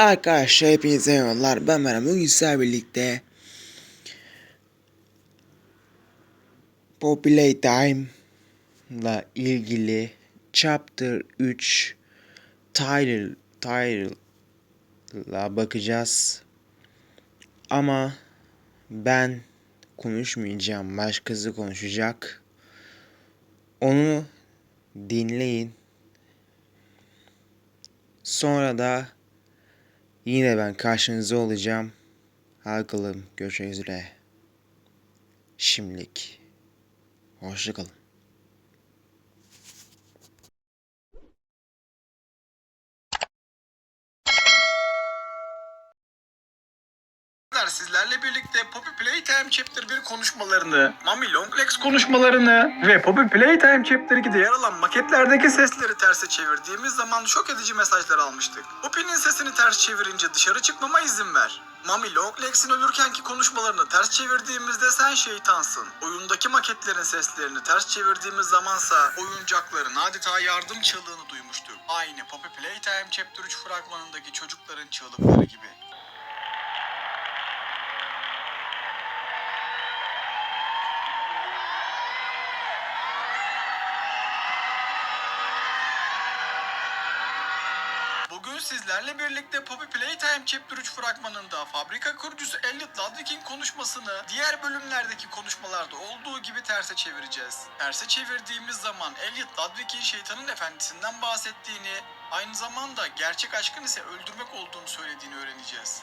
Arkadaşlar hepinize merhabalar. Ben Meral. Bugün sizlerle birlikte Populate Time ile ilgili Chapter 3 Title Title'a bakacağız. Ama ben konuşmayacağım. Başkası konuşacak. Onu dinleyin. Sonra da Yine ben karşınızda olacağım. Bakalım görüşmek üzere. Şimdilik. Hoşçakalın. Arkadaşlar sizlerle birlikte Poppy Playtime Chapter 1 konuşmalarını, Mami Longlegs konuşmalarını ve Poppy Playtime Chapter 2'de yer alan maketlerdeki sesleri terse çevirdiğimiz zaman şok edici mesajlar almıştık. Poppy'nin sesini ters çevirince dışarı çıkmama izin ver. Mami Longlegs'in ölürkenki konuşmalarını ters çevirdiğimizde sen şeytansın. Oyundaki maketlerin seslerini ters çevirdiğimiz zamansa oyuncakların adeta yardım çığlığını duymuştuk. Aynı Poppy Playtime Chapter 3 fragmanındaki çocukların çığlıkları gibi. Bugün sizlerle birlikte Poppy Playtime Chapter 3 fragmanında fabrika kurucusu Elliot Ludwig'in konuşmasını diğer bölümlerdeki konuşmalarda olduğu gibi terse çevireceğiz. Terse çevirdiğimiz zaman Elliot Ludwig'in şeytanın efendisinden bahsettiğini, aynı zamanda gerçek aşkın ise öldürmek olduğunu söylediğini öğreneceğiz.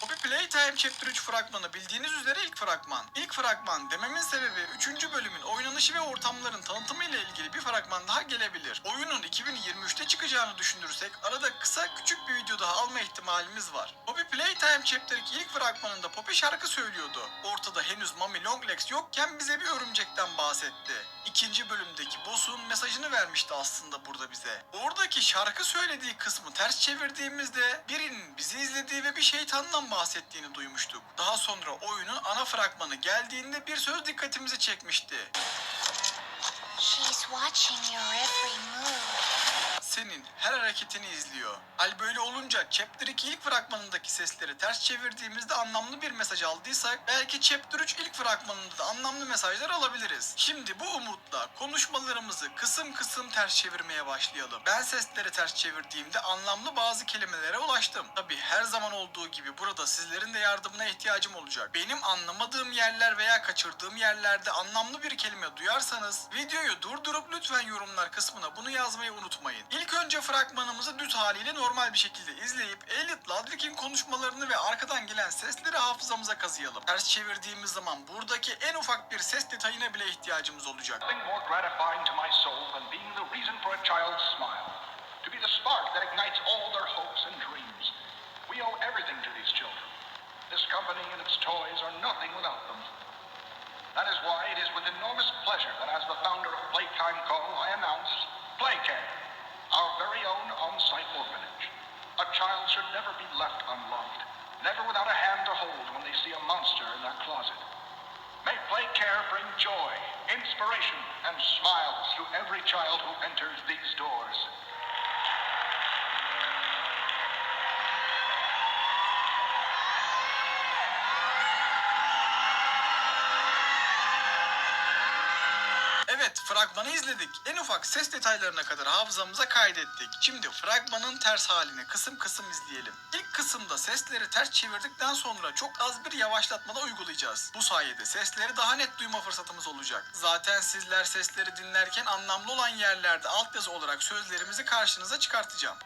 Poppy Playtime Chapter 3 fragmanı bildiğiniz üzere fragman. İlk fragman dememin sebebi 3. bölümün oynanışı ve ortamların tanıtımı ile ilgili bir fragman daha gelebilir. Oyunun 2023'te çıkacağını düşünürsek arada kısa küçük bir video daha alma ihtimalimiz var. Poppy Playtime Chapter 2 ilk fragmanında Poppy şarkı söylüyordu. Ortada henüz Mami Longlegs yokken bize bir örümcekten bahsetti. İkinci bölümdeki boss'un mesajını vermişti aslında burada bize. Oradaki şarkı söylediği kısmı ters çevirdiğimizde birinin bizi izlediği ve bir şeytandan bahsettiğini duymuştuk. Daha sonra oyunun ana fragmanı geldiğinde bir söz dikkatimizi çekmişti. She's watching your every move. Senin her hareketini izliyor. Hal böyle olunca Chapter 2 ilk fragmanındaki sesleri ters çevirdiğimizde anlamlı bir mesaj aldıysak belki Chapter 3 ilk fragmanında da anlamlı mesajlar alabiliriz. Şimdi bu umutla konuşmalarımızı kısım kısım ters çevirmeye başlayalım. Ben sesleri ters çevirdiğimde anlamlı bazı kelimelere ulaştım. Tabi her zaman olduğu gibi burada sizlerin de yardımına ihtiyacım olacak. Benim anlamadığım yerler veya kaçırdığım yerlerde anlamlı bir kelime duyarsanız videoyu durdurup lütfen yorumlar kısmına bunu yazmayı unutmayın. İlk önce fragmanımızı düz haliyle normal bir şekilde izleyip Elliot Ludwig'in konuşmalarını ve arkadan gelen sesleri hafızamıza kazıyalım. Ters çevirdiğimiz zaman buradaki en ufak bir ses detayına bile ihtiyacımız olacak. This company and its toys are nothing without them. That is why it is with enormous pleasure that as the founder of Playtime Call, I announce Playcare, our very own on-site orphanage. A child should never be left unloved, never without a hand to hold when they see a monster in their closet. May Play Care bring joy, inspiration, and smiles to every child who enters these doors. Fragmanı izledik. En ufak ses detaylarına kadar hafızamıza kaydettik. Şimdi fragmanın ters halini kısım kısım izleyelim. İlk kısımda sesleri ters çevirdikten sonra çok az bir yavaşlatmada uygulayacağız. Bu sayede sesleri daha net duyma fırsatımız olacak. Zaten sizler sesleri dinlerken anlamlı olan yerlerde altyazı olarak sözlerimizi karşınıza çıkartacağım.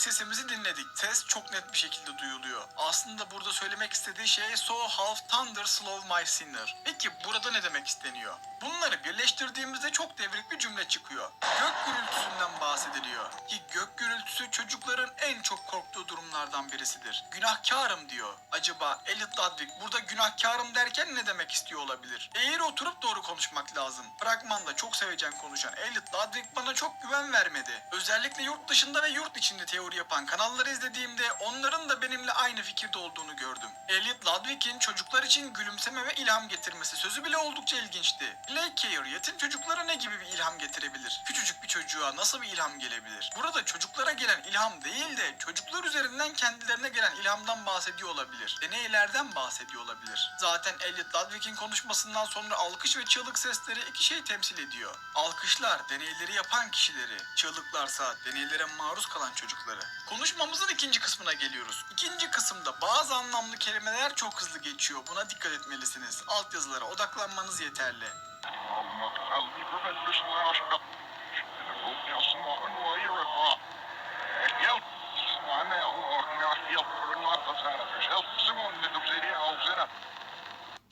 Sesimizi dinledik. Ses çok net bir şekilde duyuluyor. Aslında burada söylemek istediği şey So half thunder slow my sinner. Peki burada ne demek isteniyor? Bunları birleştirdiğimizde çok devrik bir cümle çıkıyor. Gök gürültüsünden bahsediliyor. Ki gök gürültüsü çocukların en çok korktuğu durumlardan birisidir. Günahkarım diyor. Acaba Elliot Ludwig burada günahkarım derken ne demek istiyor olabilir? Eğri oturup doğru konuşmak lazım. Fragmanda çok sevecen konuşan Elliot Ludwig bana çok güven vermedi. Özellikle yurt dışında ve yurt içinde teori yapan kanalları izlediğimde onların da benimle aynı fikirde olduğunu gördüm. Elliot Ludwig'in çocuklar için gülümseme ve ilham getirmesi sözü bile oldukça ilginçti. Blake Care yetim çocuklara ne gibi bir ilham getirebilir? Küçücük bir çocuğa nasıl bir ilham gelebilir? Burada çocuklara gelen ilham değil de çocuklar üzerinden kendilerine gelen ilhamdan bahsediyor olabilir. Deneylerden bahsediyor olabilir. Zaten Elliot Ludwig'in konuşmasından sonra alkış ve çığlık sesleri iki şey temsil ediyor. Alkışlar deneyleri yapan kişileri, çığlıklarsa deneylere maruz kalan çocukları. Konuşmamızın ikinci kısmına geliyoruz. İkinci kısımda bazı anlamlı kelimeler çok hızlı geçiyor. Buna dikkat etmelisiniz. Altyazılara odaklanmanız yeterli.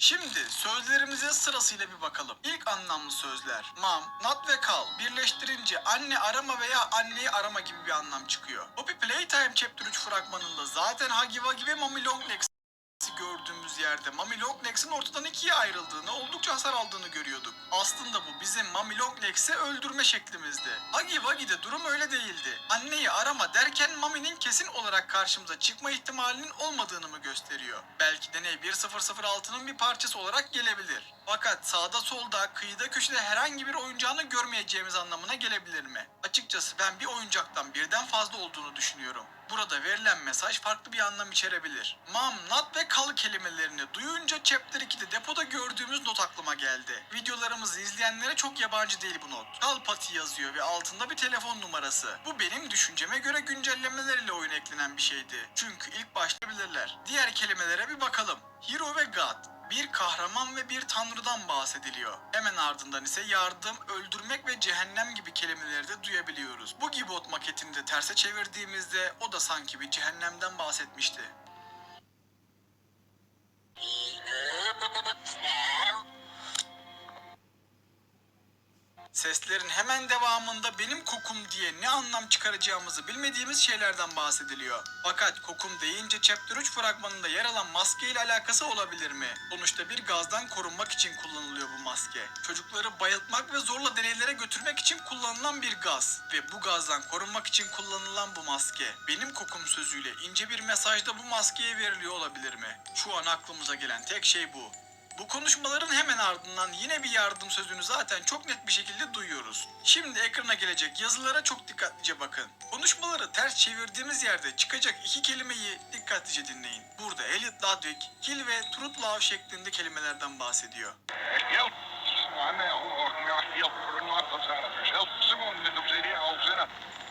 Şimdi sözlerimize sırasıyla bir bakalım. İlk anlamlı sözler. Mom, not ve call. Birleştirince anne arama veya anneyi arama gibi bir anlam çıkıyor. Poppy Playtime Chapter 3 fragmanında zaten Huggy Wuggy ve Mommy Longlegs gördüğümüz yerde Mami Longlegs'in ortadan ikiye ayrıldığını, oldukça hasar aldığını görüyorduk. Aslında bu bizim Mami Longlegs'i öldürme şeklimizdi. Huggy Wuggy'de durum öyle değildi. Anneyi arama derken Mami'nin kesin olarak karşımıza çıkma ihtimalinin olmadığını mı gösteriyor? Belki deney 1006'nın bir parçası olarak gelebilir. Fakat sağda solda, kıyıda köşede herhangi bir oyuncağını görmeyeceğimiz anlamına gelebilir mi? Açıkçası ben bir oyuncaktan birden fazla olduğunu düşünüyorum. Burada verilen mesaj farklı bir anlam içerebilir. Mom, not ve kal kelimelerini duyunca Chapter 2'de depoda gördüğümüz not aklıma geldi. Videolarımızı izleyenlere çok yabancı değil bu not. Kal pati yazıyor ve altında bir telefon numarası. Bu benim düşünceme göre güncellemeler ile oyun eklenen bir şeydi. Çünkü ilk başlayabilirler. Diğer kelimelere bir bakalım. Hero ve God. Bir kahraman ve bir tanrıdan bahsediliyor. Hemen ardından ise yardım, öldürmek ve cehennem gibi kelimeleri de duyabiliyoruz. Bu Gibot maketini de terse çevirdiğimizde o da sanki bir cehennemden bahsetmişti. Seslerin hemen devamında benim kokum diye ne anlam çıkaracağımızı bilmediğimiz şeylerden bahsediliyor. Fakat kokum deyince Chapter 3 fragmanında yer alan maske ile alakası olabilir mi? Sonuçta bir gazdan korunmak için kullanılıyor bu maske. Çocukları bayıltmak ve zorla deneylere götürmek için kullanılan bir gaz. Ve bu gazdan korunmak için kullanılan bu maske. Benim kokum sözüyle ince bir mesajda bu maskeye veriliyor olabilir mi? Şu an aklımıza gelen tek şey bu. Bu konuşmaların hemen ardından yine bir yardım sözünü zaten çok net bir şekilde duyuyoruz. Şimdi ekrana gelecek yazılara çok dikkatlice bakın. Konuşmaları ters çevirdiğimiz yerde çıkacak iki kelimeyi dikkatlice dinleyin. Burada Elliot Ludwig, kill ve truth love şeklinde kelimelerden bahsediyor.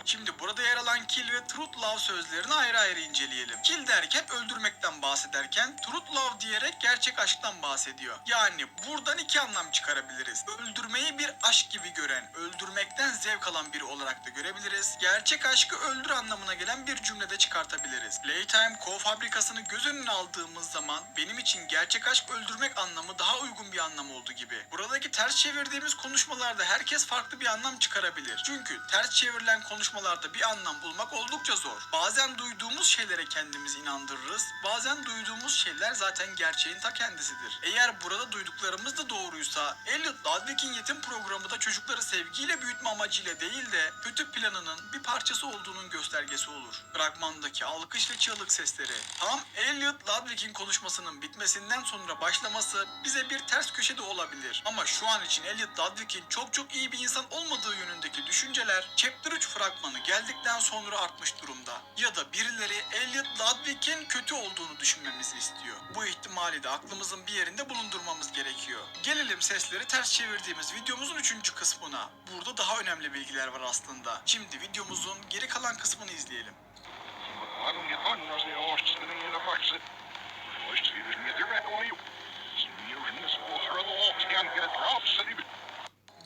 Şimdi burada yer alan kill ve truth love sözlerini ayrı ayrı inceleyelim. Kill derken öldürmekten bahsederken truth love diyerek gerçek aşktan bahsediyor. Yani buradan iki anlam çıkarabiliriz. Öldürmeyi bir aşk gibi gören, öldürmekten zevk alan biri olarak da görebiliriz. Gerçek aşkı öldür anlamına gelen bir cümlede çıkartabiliriz. Playtime Co fabrikasını göz önüne aldığımız zaman benim için gerçek aşk öldürmek anlamı daha uygun bir anlam olduğu gibi. Buradaki ters çevirdiğimiz konuşmalarda herkes farklı bir anlam çıkarabilir. Çünkü ters çevrilen konuşmalarda bir anlam bulmak oldukça zor. Bazen duyduğumuz şeylere kendimizi inandırırız. Bazen duyduğumuz şeyler zaten gerçeğin ta kendisidir. Eğer burada duyduklarımız da doğruysa Elliot Ludwig'in yetim programı da çocukları sevgiyle büyütme amacıyla değil de kötü planının bir parçası olduğunun göstergesi olur. Fragmandaki alkış ve çığlık sesleri tam Elliot Ludwig'in konuşmasının bitmesinden sonra başlaması bize bir ters köşede olabilir. Ama şu an için Elliot Ludwig'in çok çok iyi bir insan olmadığı yönündeki düşünceler Chapter 3 fragmanı geldikten sonra artmış durumda. Ya da birileri Elliot Ludwig'in kötü olduğunu düşünmemizi istiyor. Bu ihtimali de aklımızın bir yerinde bulundurmamız gerekiyor. Gelelim sesleri ters çevirdiğimiz videomuzun 3. kısmına. Burada daha önemli bilgiler var aslında. Şimdi videomuzun geri kalan kısmını izleyelim.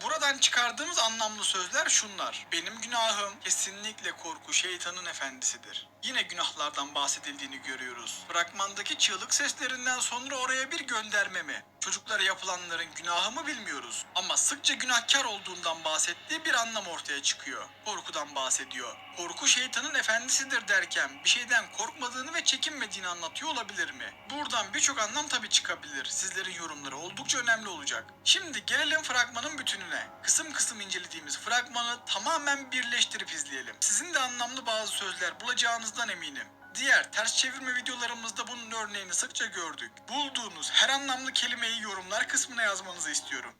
Buradan çıkardığımız anlamlı sözler şunlar. Benim günahım kesinlikle korku şeytanın efendisidir. Yine günahlardan bahsedildiğini görüyoruz. Fragmandaki çığlık seslerinden sonra oraya bir gönderme mi? Çocuklara yapılanların günahı mı bilmiyoruz. Ama sıkça günahkar olduğundan bahsettiği bir anlam ortaya çıkıyor. Korkudan bahsediyor. Korku şeytanın efendisidir derken bir şeyden korkmadığını ve çekinmediğini anlatıyor olabilir mi? Buradan birçok anlam tabii çıkabilir. Sizlerin yorumları oldukça önemli olacak. Şimdi gelelim fragmanın bütününe. Kısım kısım incelediğimiz fragmanı tamamen birleştirip izleyelim. Sizin de anlamlı bazı sözler bulacağınızdan eminim. Diğer ters çevirme videolarımızda bunun örneğini sıkça gördük. Bulduğunuz her anlamlı kelimeyi yorumlar kısmına yazmanızı istiyorum.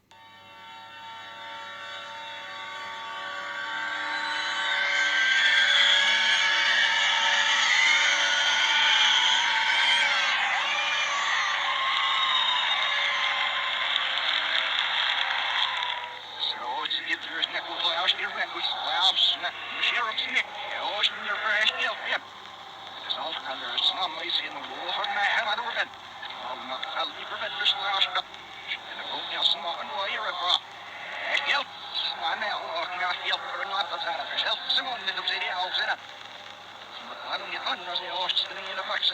Get under the in the box.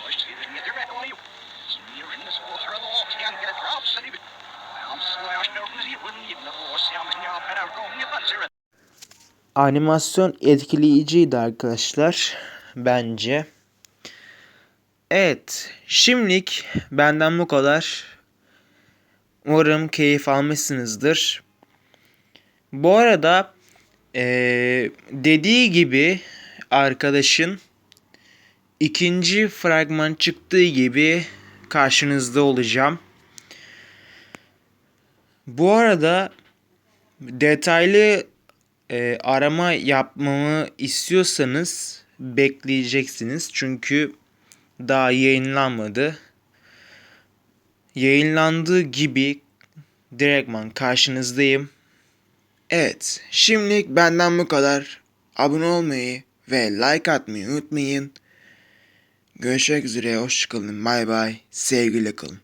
Horse sitting in the. Some near in this water of the walks can't get a drop city. I'm slashed over the wouldn't even the horse. I'm now better going you but zero. Animasyon etkileyiciydi arkadaşlar. Bence. Evet. Şimdilik benden bu kadar. Umarım keyif almışsınızdır. Bu arada eee, dediği gibi arkadaşın ikinci fragman çıktığı gibi karşınızda olacağım. Bu arada detaylı e, arama yapmamı istiyorsanız bekleyeceksiniz. Çünkü daha yayınlanmadı. Yayınlandığı gibi direktman karşınızdayım. Evet, şimdilik benden bu kadar. Abone olmayı ve like atmayı unutmayın. Görüşmek üzere, hoşçakalın, bay bay, sevgiyle kalın.